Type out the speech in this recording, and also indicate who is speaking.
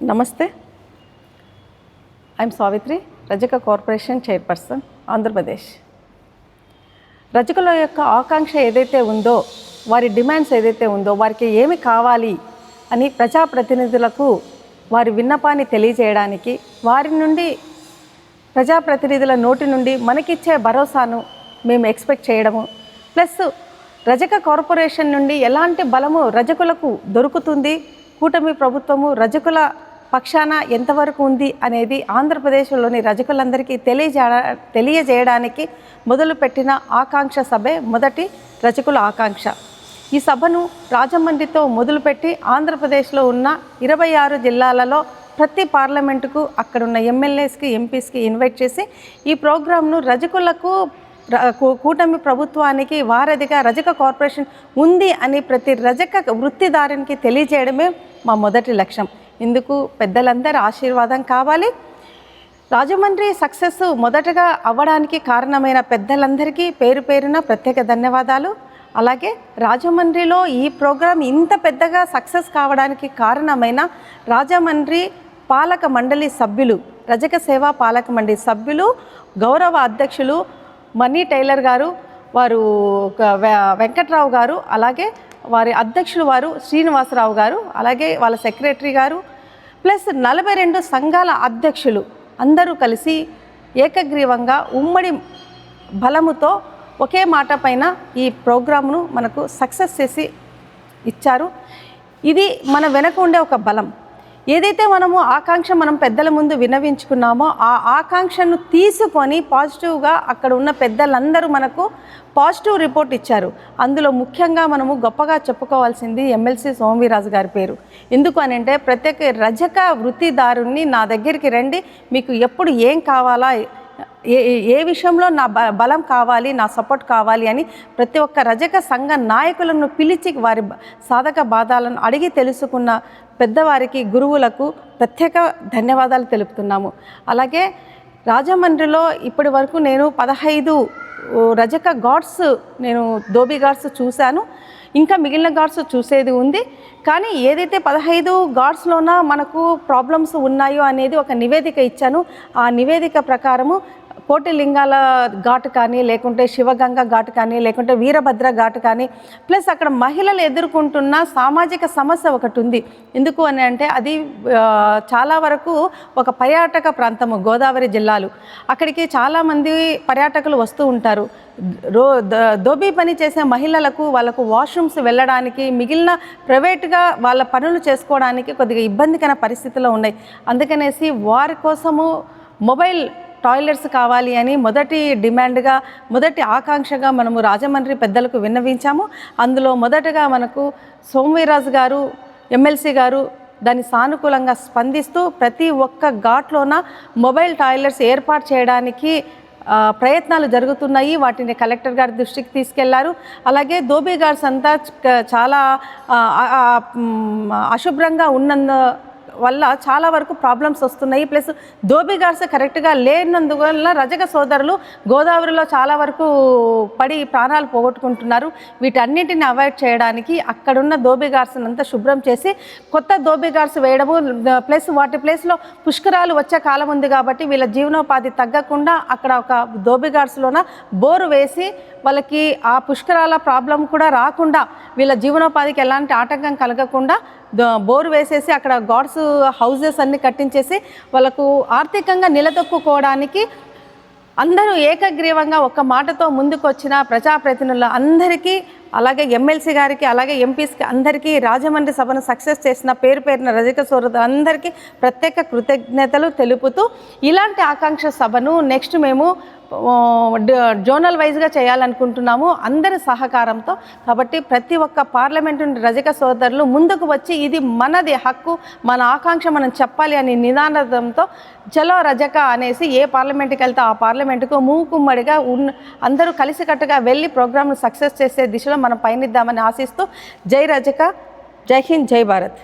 Speaker 1: నమస్తే. ఐఎమ్ సావిత్రి రజక corporation chairperson Andhra Pradesh. రజకుల యొక్క ఆకాంక్ష ఏదైతే ఉందో వారి డిమాండ్స్ ఏదైతే ఉందో వారికి ఏమి కావాలి అని ప్రజాప్రతినిధులకు వారి విన్నపాన్ని తెలియజేయడానికి వారి నుండి ప్రజాప్రతినిధుల నోటి నుండి మనకిచ్చే భరోసాను మేము ఎక్స్పెక్ట్ చేయడము ప్లస్ రజక కార్పొరేషన్ నుండి ఎలాంటి బలము రజకులకు దొరుకుతుంది కూటమి ప్రభుత్వము రజకుల పక్షాన ఎంతవరకు ఉంది అనేది ఆంధ్రప్రదేశ్లోని రజకులందరికీ తెలియజేయ తెలియజేయడానికి మొదలుపెట్టిన ఆకాంక్ష సభే మొదటి రజకుల ఆకాంక్ష. ఈ సభను రాజమండ్రితో మొదలుపెట్టి ఆంధ్రప్రదేశ్లో ఉన్న ఇరవై ఆరు జిల్లాలలో ప్రతి పార్లమెంటుకు అక్కడున్న ఎమ్మెల్యేస్కి ఎంపీస్కి ఇన్వైట్ చేసి ఈ ప్రోగ్రాంను రజకులకు కూటమి ప్రభుత్వానికి వారధిగా రజక కార్పొరేషన్ ఉంది అని ప్రతి రజక వృత్తిదారునికి తెలియజేయడమే మా మొదటి లక్ష్యం. ఇందుకు పెద్దలందరి ఆశీర్వాదం కావాలి. రాజమండ్రి సక్సెస్ మొదటగా అవ్వడానికి కారణమైన పెద్దలందరికీ పేరు పేరున ప్రత్యేక ధన్యవాదాలు. అలాగే రాజమండ్రిలో ఈ ప్రోగ్రాం ఇంత పెద్దగా సక్సెస్ కావడానికి కారణమైన రాజమండ్రి పాలక మండలి సభ్యులు రజక సేవా పాలక మండలి సభ్యులు గౌరవ అధ్యక్షులు మనీ టైలర్ గారు వారు వెంకట్రావు గారు అలాగే వారి అధ్యక్షులు వారు శ్రీనివాసరావు గారు అలాగే వాళ్ళ సెక్రటరీ గారు ప్లస్ నలభై రెండు సంఘాల అధ్యక్షులు అందరూ కలిసి ఏకగ్రీవంగా ఉమ్మడి బలముతో ఒకే మాట పైన ఈ ప్రోగ్రామ్ను మనకు సక్సెస్ చేసి ఇచ్చారు. ఇది మన వెనక ఉండే ఒక బలం. ఏదైతే మనము ఆకాంక్ష మనం పెద్దల ముందు వినవించుకున్నామో ఆ ఆకాంక్షను తీసుకొని పాజిటివ్గా అక్కడ ఉన్న పెద్దలందరూ మనకు పాజిటివ్ రిపోర్ట్ ఇచ్చారు. అందులో ముఖ్యంగా మనము గొప్పగా చెప్పుకోవాల్సింది ఎమ్మెల్సీ సోమవీరాజు గారి పేరు. ఎందుకు అని అంటే ప్రత్యేక రజక వృత్తిదారుణ్ణి నా దగ్గరికి రండి మీకు ఎప్పుడు ఏం కావాలా ఏ ఏ- విషయంలో నా బ బలం కావాలి నా సపోర్ట్ కావాలి అని ప్రతి ఒక్క రజక సంఘ నాయకులను పిలిచి వారి సాధక బాధాలను అడిగి తెలుసుకున్న పెద్దవారికి గురువులకు ప్రత్యేక ధన్యవాదాలు తెలుపుతున్నాము. అలాగే రాజమండ్రిలో ఇప్పటి వరకు నేను పదహైదు రజక గాడ్స్ నేను ధోబీ గాడ్స్ చూశాను. ఇంకా మిగిలిన గాడ్స్ చూసేది ఉంది. కానీ ఏదైతే పదహైదు గాడ్స్లోన మనకు ప్రాబ్లమ్స్ ఉన్నాయో అనేది ఒక నివేదిక ఇచ్చాను. ఆ నివేదిక ప్రకారము కోటి లింగాల ఘాటు కానీ లేకుంటే శివగంగ ఘాటు కానీ లేకుంటే వీరభద్ర ఘాటు కానీ ప్లస్ అక్కడ మహిళలు ఎదుర్కొంటున్న సామాజిక సమస్య ఒకటి ఉంది. ఎందుకు అని అంటే అది చాలా వరకు ఒక పర్యాటక ప్రాంతము గోదావరి జిల్లాలు. అక్కడికి చాలామంది పర్యాటకులు వస్తూ ఉంటారు. రో ద- దోబీ పని చేసే మహిళలకు వాళ్ళకు వాష్రూమ్స్ వెళ్ళడానికి మిగిలిన ప్రైవేట్గా వాళ్ళ పనులు చేసుకోవడానికి కొద్దిగా ఇబ్బందికర పరిస్థితిలో ఉన్నాయి. అందుకనేసి వారి కోసము మొబైల్ టాయిలెట్స్ కావాలి అని మొదటి డిమాండ్గా మొదటి ఆకాంక్షగా మనము రాజమండ్రి పెద్దలకు విన్నవించాము. అందులో మొదటగా మనకు సోమవీరాజు గారు ఎమ్మెల్సీ గారు దాన్ని సానుకూలంగా స్పందిస్తూ ప్రతి ఒక్క ఘాట్లోన మొబైల్ టాయిలెట్స్ ఏర్పాటు చేయడానికి ప్రయత్నాలు జరుగుతున్నాయి. వాటిని కలెక్టర్ గారి దృష్టికి తీసుకెళ్ళారు. అలాగే దోబీ గార్డ్స్ అంతా చాలా అశుభ్రంగా ఉన్నందు వల్ల చాలా వరకు ప్రాబ్లమ్స్ వస్తున్నాయి. ప్లస్ దోబీ కరెక్ట్గా లేనందువల్ల రజక సోదరులు గోదావరిలో చాలా వరకు పడి ప్రాణాలు పోగొట్టుకుంటున్నారు. వీటన్నిటిని అవాయిడ్ చేయడానికి అక్కడున్న ధోబి గార్డ్స్ని అంతా శుభ్రం చేసి కొత్త దోబీ గార్డ్స్ వేయడము ప్లస్ వాటి ప్లేస్లో పుష్కరాలు వచ్చే కాలం ఉంది కాబట్టి వీళ్ళ జీవనోపాధి తగ్గకుండా అక్కడ ఒక దోబీ బోరు వేసి వాళ్ళకి ఆ పుష్కరాల ప్రాబ్లం కూడా రాకుండా వీళ్ళ జీవనోపాధికి ఎలాంటి ఆటంకం కలగకుండా బోరు వేసేసి అక్కడ గాడ్స్ హౌజెస్ అన్ని కట్టించేసి వాళ్ళకు ఆర్థికంగా నిలదొక్కుకోవడానికి అందరూ ఏకగ్రీవంగా ఒక మాటతో ముందుకు వచ్చిన ప్రజాప్రతినిధుల అందరికీ అలాగే ఎమ్మెల్సీ గారికి అలాగే ఎంపీస్కి అందరికీ రాజమండ్రి సభను సక్సెస్ చేసిన పేరు పేరున రజక సోదరులు అందరికీ ప్రత్యేక కృతజ్ఞతలు తెలుపుతూ ఇలాంటి ఆకాంక్ష సభను నెక్స్ట్ మేము జోనల్ వైజ్గా చేయాలనుకుంటున్నాము. అందరి సహకారంతో. కాబట్టి ప్రతి ఒక్క పార్లమెంటు రజక సోదరులు ముందుకు వచ్చి ఇది మనది హక్కు మన ఆకాంక్ష మనం చెప్పాలి అనే నినాదంతో చలో రజక అనేసి ఏ పార్లమెంట్కి వెళ్తే ఆ పార్లమెంటుకు మూకుమ్మడిగా ఉన్న అందరూ కలిసికట్టుగా వెళ్ళి ప్రోగ్రామ్ను సక్సెస్ చేసే దిశలో మనం పయనిద్దామని ఆశిస్తూ జై రజక జై హింద్ జై భారత్.